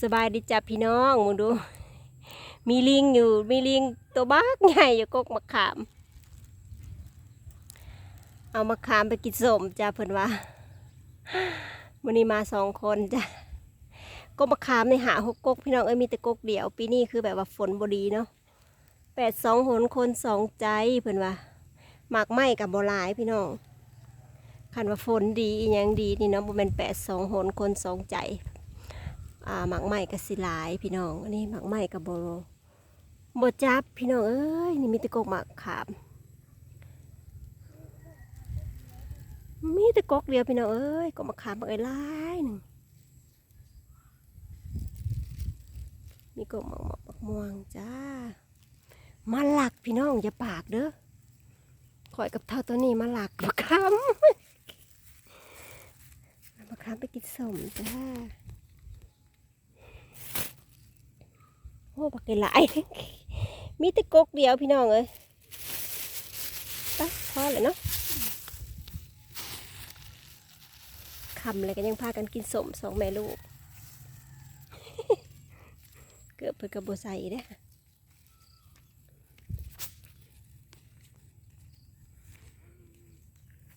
สบายดีจ้ะพี่น้องมึงดู มีลิงอยู่ มีลิงตัวบ้ากใหญ่อยู่กกมะขาม เอามะขามไปกินสมจ้ะเพิ่อนว่าวันนี้มาสองคนจ้ะกกมะขามในหาหกกกพี่น้องเอ้ยมีแต่กกเดียว ปีนี้คือแบบว่าฝนบดีเนาะแปดสองหนคนสองใจเพิ่อนว่าหมากไหมกับโบหลายพี่น้องคันว่าฝนดีอหยังดีนี่เนาะบ่แม่นแปดสองหนคนสองใจ อ่าหมักไหม้กับสิหลายพี่น้อง อันนี้หมักไหม้กับโบโบจับพี่น้องเอ้ยนี่มีตะกกหมักขาม มีตะกกเดียวพี่น้องเอ้ยกกหมักขามบักไอ้หลายหนึ่งมีกกหมักหมักบักม่วงจ้ามาหลักพี่น้องอย่าปากเด้อข่อยกับเท่าตัวนี้มาหลักบักคำเอาบักคำไปกินสมจ้า โอ้บักไก่หลาย มีแต่กกเดียวพี่น้องเอ้ยไปพอเลยเนาะคำอะไรกันยังพากันกินสมสองแม่ลูก เกือบเพื่กระโบใส่เด้อ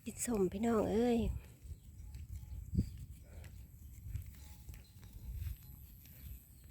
กินสมพี่น้องเอ้ย